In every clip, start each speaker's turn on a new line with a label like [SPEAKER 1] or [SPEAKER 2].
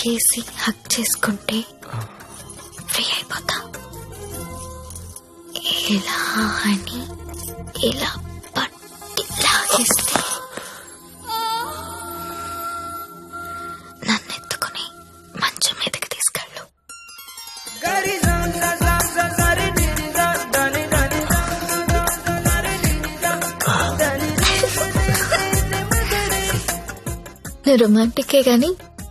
[SPEAKER 1] ఎక్కేసి హక్ చేసుకుంటే ఫ్రీ అయిపోతా. ఎలా అని ఇలా పట్టి లాగేస్తే నన్ను ఎత్తుకుని మంచం మీదకి తీసుకెళ్ళు. రొమాంటికే గాని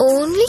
[SPEAKER 1] only